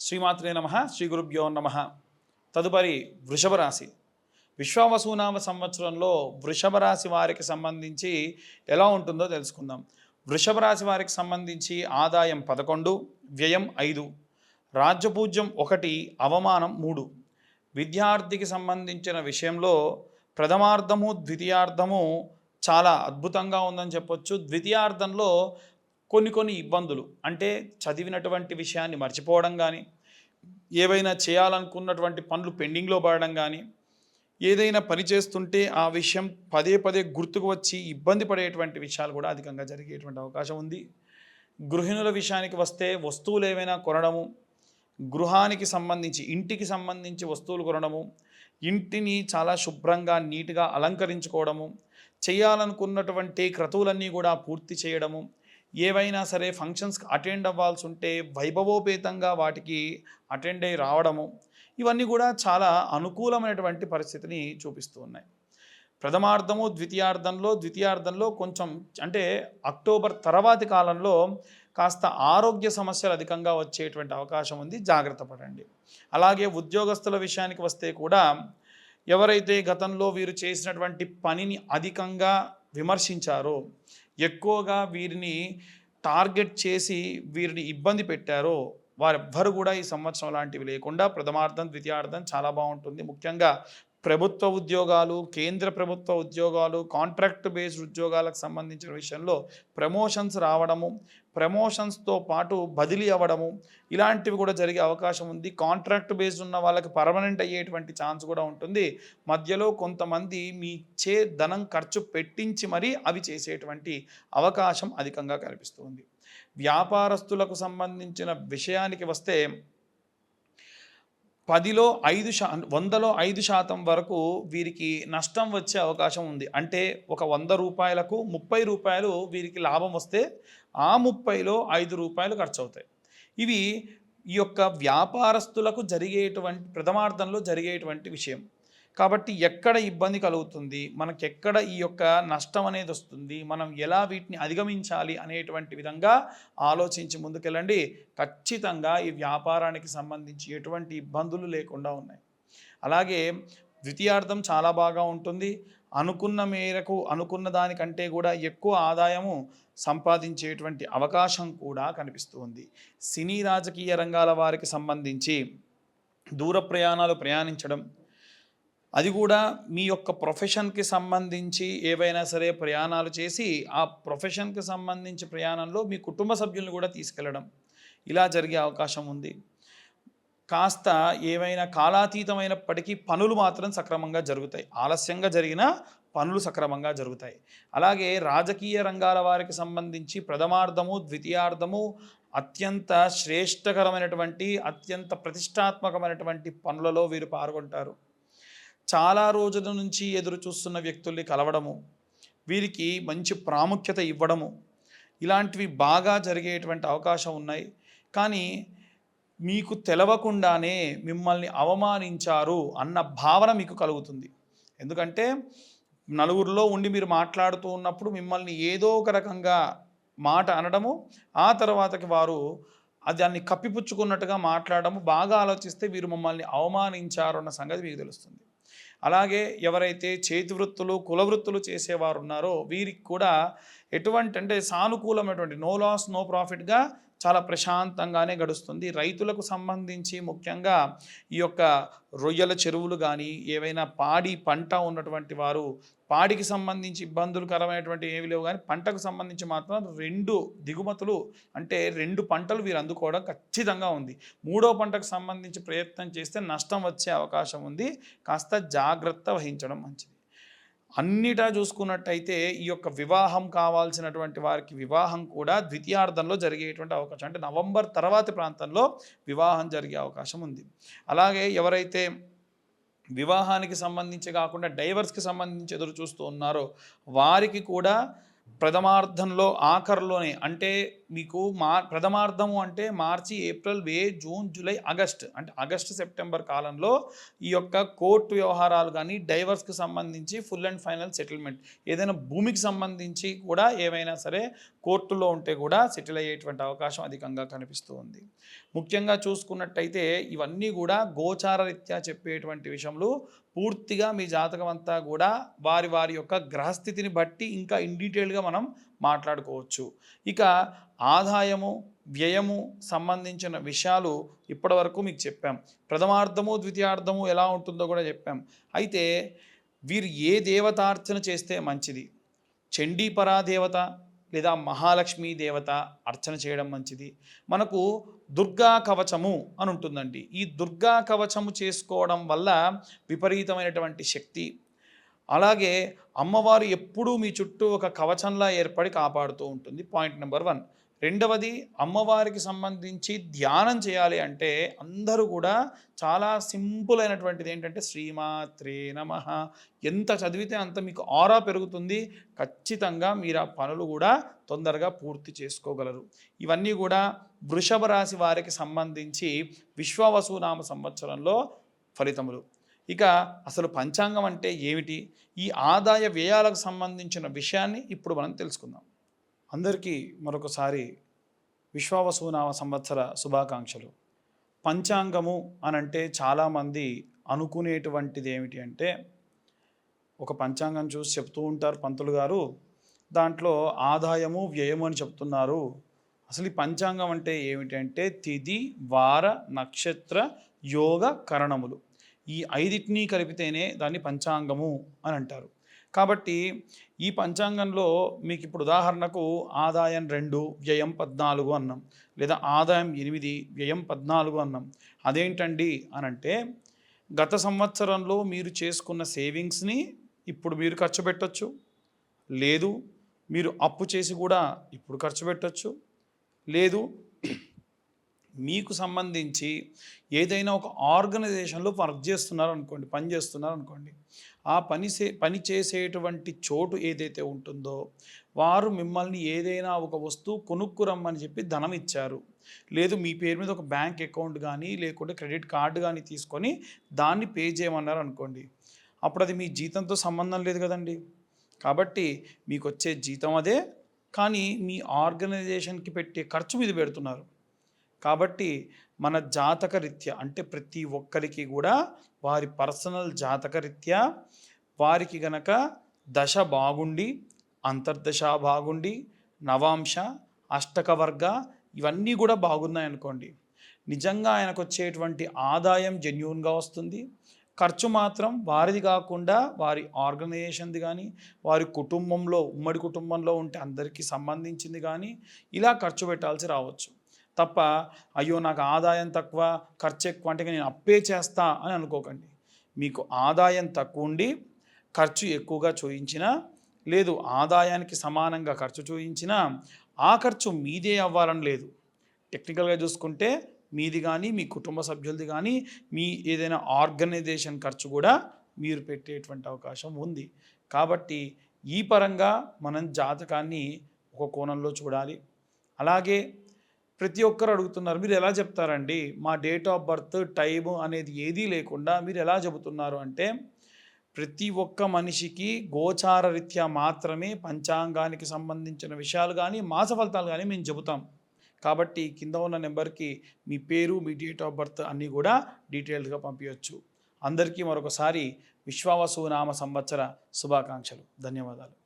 శ్రీమాత్రే నమ శ్రీ గురుభ్యో నమ. తదుపరి వృషభ రాశి విశ్వావసునామ సంవత్సరంలో వృషభ రాశి వారికి సంబంధించి ఎలా ఉంటుందో తెలుసుకుందాం. వృషభ రాశి వారికి సంబంధించి ఆదాయం పదకొండు వ్యయం ఐదు రాజ్యపూజ్యం ఒకటి అవమానం మూడు. విద్యార్థికి సంబంధించిన విషయంలో ప్రథమార్థము ద్వితీయార్థము చాలా అద్భుతంగా ఉందని చెప్పొచ్చు. ద్వితీయార్థంలో కొన్ని కొన్ని ఇబ్బందులు. అంటే చదివినటువంటి విషయాన్ని మర్చిపోవడం కానీ ఏవైనా చేయాలనుకున్నటువంటి పనులు పెండింగ్లో పడడం కానీ ఏదైనా పని చేస్తుంటే ఆ విషయం పదే పదే గుర్తుకు వచ్చి ఇబ్బంది పడేటువంటి విషయాలు కూడా అధికంగా జరిగేటువంటి అవకాశం ఉంది. గృహిణుల విషయానికి వస్తే వస్తువులు ఏవైనా కొనడము గృహానికి సంబంధించి ఇంటికి సంబంధించి వస్తువులు కొనడము ఇంటిని చాలా శుభ్రంగా నీట్గా అలంకరించుకోవడము చేయాలనుకున్నటువంటి క్రతువులన్నీ కూడా పూర్తి చేయడము ఏవైనా సరే ఫంక్షన్స్కి అటెండ్ అవ్వాల్సి ఉంటే వైభవోపేతంగా వాటికి అటెండ్ అయ్యి రావడము ఇవన్నీ కూడా చాలా అనుకూలమైనటువంటి పరిస్థితిని చూపిస్తూ ఉన్నాయి. ప్రథమార్థము ద్వితీయార్థంలో ద్వితీయార్థంలో కొంచెం అంటే అక్టోబర్ తర్వాతి కాలంలో కాస్త ఆరోగ్య సమస్యలు అధికంగా వచ్చేటువంటి అవకాశం ఉంది. జాగ్రత్త పడండి. అలాగే ఉద్యోగస్తుల విషయానికి వస్తే కూడా ఎవరైతే గతంలో వీరు చేసినటువంటి పనిని అధికంగా విమర్శించారో ఎక్కువగా వీరిని టార్గెట్ చేసి వీరిని ఇబ్బంది పెట్టారో వారెవ్వరు కూడా ఈ సంవత్సరం లాంటివి లేకుండా ప్రథమార్థం ద్వితీయార్థం చాలా బాగుంటుంది. ముఖ్యంగా ప్రభుత్వ ఉద్యోగాలు కేంద్ర ప్రభుత్వ ఉద్యోగాలు కాంట్రాక్ట్ బేస్డ్ ఉద్యోగాలకు సంబంధించిన విషయంలో ప్రమోషన్స్ రావడము ప్రమోషన్స్తో పాటు బదిలీ అవ్వడము ఇలాంటివి కూడా జరిగే అవకాశం ఉంది. కాంట్రాక్ట్ బేస్డ్ ఉన్న వాళ్ళకి పర్మనెంట్ అయ్యేటువంటి ఛాన్స్ కూడా ఉంటుంది. మధ్యలో కొంతమంది మీ చే ధనం ఖర్చు పెట్టించి మరీ అవి చేసేటువంటి అవకాశం అధికంగా కనిపిస్తుంది వ్యాపారస్తులకు సంబంధించిన విషయానికి వస్తే పదిలో ఐదు శా వందలో ఐదు శాతం వరకు వీరికి నష్టం వచ్చే అవకాశం ఉంది. అంటే ఒక వంద రూపాయలకు ముప్పై రూపాయలు వీరికి లాభం వస్తే ఆ ముప్పైలో ఐదు రూపాయలు ఖర్చు అవుతాయి ఇవి ఈ యొక్క వ్యాపారస్తులకు జరిగేటువంటి ప్రథమార్థంలో జరిగేటువంటి విషయం. కాబట్టి ఎక్కడ ఇబ్బంది కలుగుతుంది? మనకి ఎక్కడ ఈ యొక్క నష్టం అనేది వస్తుంది? మనం ఎలా వీటిని అధిగమించాలి అనేటువంటి విధంగా ఆలోచించి ముందుకెళ్ళండి. ఖచ్చితంగా ఈ వ్యాపారానికి సంబంధించి ఎటువంటి ఇబ్బందులు లేకుండా ఉన్నాయి. అలాగే ద్వితీయార్థం చాలా బాగా ఉంటుంది. అనుకున్న మేరకు అనుకున్న దానికంటే కూడా ఎక్కువ ఆదాయము సంపాదించేటువంటి అవకాశం కూడా కనిపిస్తూ ఉంది. సినీ రాజకీయ రంగాల వారికి సంబంధించి దూర ప్రయాణాలు ప్రయాణించడం అది కూడా మీ యొక్క ప్రొఫెషన్కి సంబంధించి ఏవైనా సరే ప్రయాణాలు చేసి ఆ ప్రొఫెషన్కి సంబంధించి ప్రయాణంలో మీ కుటుంబ సభ్యులను కూడా తీసుకెళ్ళడం. ఇలా జరిగే అవకాశం ఉంది. కాస్త ఏవైనా కాలాతీతమైనప్పటికీ పనులు మాత్రం సక్రమంగా జరుగుతాయి. ఆలస్యంగా జరిగిన పనులు సక్రమంగా జరుగుతాయి. అలాగే రాజకీయ రంగాల వారికి సంబంధించి ప్రథమార్థము ద్వితీయార్థము అత్యంత శ్రేష్టకరమైనటువంటి అత్యంత ప్రతిష్టాత్మకమైనటువంటి పనులలో వీరు పాల్గొంటారు. చాలా రోజుల నుంచి ఎదురు చూస్తున్న వ్యక్తుల్ని కలవడము వీరికి మంచి ప్రాముఖ్యత ఇవ్వడము ఇలాంటివి బాగా జరిగేటువంటి అవకాశం ఉన్నాయి. కానీ మీకు తెలవకుండానే మిమ్మల్ని అవమానించారు అన్న భావన మీకు కలుగుతుంది. ఎందుకంటే నలుగురిలో ఉండి మీరు మాట్లాడుతూ ఉన్నప్పుడు మిమ్మల్ని ఏదో ఒక రకంగా మాట అనడము ఆ తర్వాతకి వారు అది దాన్ని కప్పిపుచ్చుకున్నట్టుగా మాట్లాడడము బాగా ఆలోచిస్తే వీరు మమ్మల్ని అవమానించారు అన్న సంగతి మీకు తెలుస్తుంది. అలాగే ఎవరైతే చేతి వృత్తులు కుల వృత్తులు చేసేవారు ఉన్నారో వీరికి కూడా ఎటువంటి అంటే సానుకూలమైనటువంటి నో లాస్ నో ప్రాఫిట్గా చాలా ప్రశాంతంగానే గడుస్తుంది. రైతులకు సంబంధించి ముఖ్యంగా ఈ యొక్క రొయ్యల చెరువులు కానీ ఏవైనా పాడి పంట ఉన్నటువంటి వారు పాడికి సంబంధించి ఇబ్బందులకరమైనటువంటి ఏవి లేవు కానీ పంటకు సంబంధించి మాత్రం రెండు దిగుమతులు అంటే రెండు పంటలు వీరు అందుకోవడం ఖచ్చితంగా ఉంది. మూడో పంటకు సంబంధించి ప్రయత్నం చేస్తే నష్టం వచ్చే అవకాశం ఉంది. కాస్త జాగ్రత్త వహించడం మంచిది. అన్నిటా చూసుకున్నట్టయితే ఈ యొక్క వివాహం కావాల్సినటువంటి వారికి వివాహం కూడా ద్వితీయార్థంలో జరిగేటువంటి అవకాశం. అంటే నవంబర్ తర్వాతి ప్రాంతంలో వివాహం జరిగే అవకాశం ఉంది. అలాగే ఎవరైతే వివాహానికి సంబంధించి కాకుండా డైవర్స్కి సంబంధించి ఎదురు చూస్తూ ఉన్నారో వారికి కూడా ప్రథమార్థంలో ఆఖరిలోనే అంటే మీకు మా ప్రథమార్థము అంటే మార్చి April May June July August. అంటే ఆగస్ట్ సెప్టెంబర్ కాలంలో ఈ యొక్క కోర్టు వ్యవహారాలు కానీ డైవర్స్కి సంబంధించి ఫుల్ అండ్ ఫైనల్ సెటిల్మెంట్. ఏదైనా భూమికి సంబంధించి కూడా ఏమైనా సరే కోర్టులో ఉంటే కూడా సెటిల్ అయ్యేటువంటి అవకాశం అధికంగా కనిపిస్తూ ఉంది. ముఖ్యంగా చూసుకున్నట్టయితే ఇవన్నీ కూడా గోచార రీత్యా చెప్పేటువంటి విషయంలో పూర్తిగా మీ జాతకం అంతా కూడా వారి వారి యొక్క గ్రహస్థితిని బట్టి ఇంకా ఇన్ డీటెయిల్గా మనం మాట్లాడుకోవచ్చు. ఇక ఆదాయము వ్యయము సంబంధించిన విషయాలు ఇప్పటివరకు మీకు చెప్పాం. ప్రథమార్థము ద్వితీయార్థము ఎలా ఉంటుందో కూడా చెప్పాం. అయితే వీరు ఏ దేవతార్చన చేస్తే మంచిది? చండీపరా దేవత లేదా మహాలక్ష్మి దేవత అర్చన చేయడం మంచిది? మనకు దుర్గా కవచము అని ఉంటుందండి. ఈ దుర్గా కవచము చేసుకోవడం వల్ల విపరీతమైనటువంటి శక్తి. అలాగే అమ్మవారు ఎప్పుడూ మీ చుట్టూ ఒక కవచంలా ఏర్పడి కాపాడుతూ ఉంటుంది. Point number one. రెండవది అమ్మవారికి సంబంధించి ధ్యానం చేయాలి అంటే అందరూ కూడా చాలా సింపుల్ అయినటువంటిది ఏంటంటే శ్రీమాత్రే నమ. ఎంత చదివితే అంత మీకు ఆరా పెరుగుతుంది. ఖచ్చితంగా మీరు ఆ పనులు కూడా తొందరగా పూర్తి చేసుకోగలరు. ఇవన్నీ కూడా వృషభ రాశి వారికి సంబంధించి విశ్వవసునామ సంవత్సరంలో ఫలితములు. ఇక అసలు పంచాంగం అంటే ఏమిటి? ఈ ఆదాయ వ్యయాలకు సంబంధించిన విషయాన్ని ఇప్పుడు మనం తెలుసుకుందాం. అందరికీ మరొకసారి విశ్వావసునామ సంవత్సర శుభాకాంక్షలు. పంచాంగము అని అంటే చాలామంది అనుకునేటువంటిది ఏమిటి అంటే ఒక పంచాంగం చూసి చెప్తూ ఉంటారు పంతులు గారు దాంట్లో ఆదాయము వ్యయము అని చెప్తున్నారు. అసలు ఈ పంచాంగం అంటే ఏమిటంటే తిది వార నక్షత్ర యోగ కరణములు. ఈ ఐదిటిని కలిపితేనే దాన్ని పంచాంగము అని అంటారు. కాబట్టి ఈ పంచాంగంలో మీకు ఇప్పుడు ఉదాహరణకు ఆదాయం రెండు వ్యయం పద్నాలుగు అన్నాం లేదా ఆదాయం ఎనిమిది వ్యయం పద్నాలుగు అన్నాం. అదేంటండి అని అంటే గత సంవత్సరంలో మీరు చేసుకున్న సేవింగ్స్ని ఇప్పుడు మీరు ఖర్చు పెట్టచ్చు. లేదు మీరు అప్పు చేసి కూడా ఇప్పుడు ఖర్చు పెట్టచ్చు. లేదు మీకు సంబంధించి ఏదైనా ఒక ఆర్గనైజేషన్లో వర్క్ చేస్తున్నారు అనుకోండి పని చేస్తున్నారు అనుకోండి ఆ పని పని చేసేటువంటి చోటు ఏదైతే ఉంటుందో వారు మిమ్మల్ని ఏదైనా ఒక వస్తువు కొనుక్కురమ్మని చెప్పి ధనం ఇచ్చారు. లేదు మీ పేరు మీద ఒక బ్యాంక్ అకౌంట్ కానీ లేకుంటే క్రెడిట్ కార్డు కానీ తీసుకొని దాన్ని పే చేయమన్నారు అనుకోండి. అప్పుడు అది మీ జీతంతో సంబంధం లేదు కదండి. కాబట్టి మీకు వచ్చే జీతం అదే కానీ మీ ఆర్గనైజేషన్కి పెట్టే ఖర్చు మీద పెడుతున్నారు. కాబట్టి మన జాతక రీత్యా అంటే ప్రతి ఒక్కరికి కూడా వారి పర్సనల్ జాతక రీత్యా వారికి గనక దశ బాగుండి అంతర్దశ బాగుండి నవాంశ అష్టక వర్గ ఇవన్నీ కూడా బాగున్నాయనుకోండి నిజంగా ఆయనకు వచ్చేటువంటి ఆదాయం జెన్యున్గా వస్తుంది. ఖర్చు మాత్రం వారిది కాకుండా వారి ఆర్గనైజేషన్ది కానీ వారి కుటుంబంలో ఉమ్మడి కుటుంబంలో ఉంటే అందరికీ సంబంధించింది కానీ ఇలా ఖర్చు పెట్టాల్సి రావచ్చు. తప్ప అయ్యో నాకు ఆదాయం తక్కువ ఖర్చు ఎక్కువ అంటే నేను అప్పే చేస్తా అని అనుకోకండి. మీకు ఆదాయం తక్కువ ఉండి ఖర్చు ఎక్కువగా చూయించినా లేదు ఆదాయానికి సమానంగా ఖర్చు చూయించినా ఆ ఖర్చు మీదే అవ్వాలని లేదు. టెక్నికల్గా చూసుకుంటే మీది కానీ మీ కుటుంబ సభ్యులది కానీ మీ ఏదైనా ఆర్గనైజేషన్ ఖర్చు కూడా మీరు పెట్టేటువంటి అవకాశం ఉంది. కాబట్టి ఈ పరంగా మనం జాతకాన్ని ఒక కోణంలో చూడాలి. అలాగే ప్రతి ఒక్కరు అడుగుతున్నారు మీరు ఎలా చెప్తారండి? మా డేట్ ఆఫ్ బర్త్ టైం అనేది ఏదీ లేకుండా మీరు ఎలా చెబుతున్నారు? అంటే ప్రతి ఒక్క మనిషికి గోచార రీత్యా మాత్రమే పంచాంగానికి సంబంధించిన విషయాలు కానీ మాస ఫలితాలు కానీ మేము చెబుతాం. కాబట్టి కింద ఉన్న నెంబర్కి మీ పేరు మీ డేట్ ఆఫ్ బర్త్ అన్నీ కూడా డీటెయిల్డ్గా పంపించవచ్చు అందరికీ మరొకసారి విశ్వావసు నామ సంవత్సర శుభాకాంక్షలు. ధన్యవాదాలు.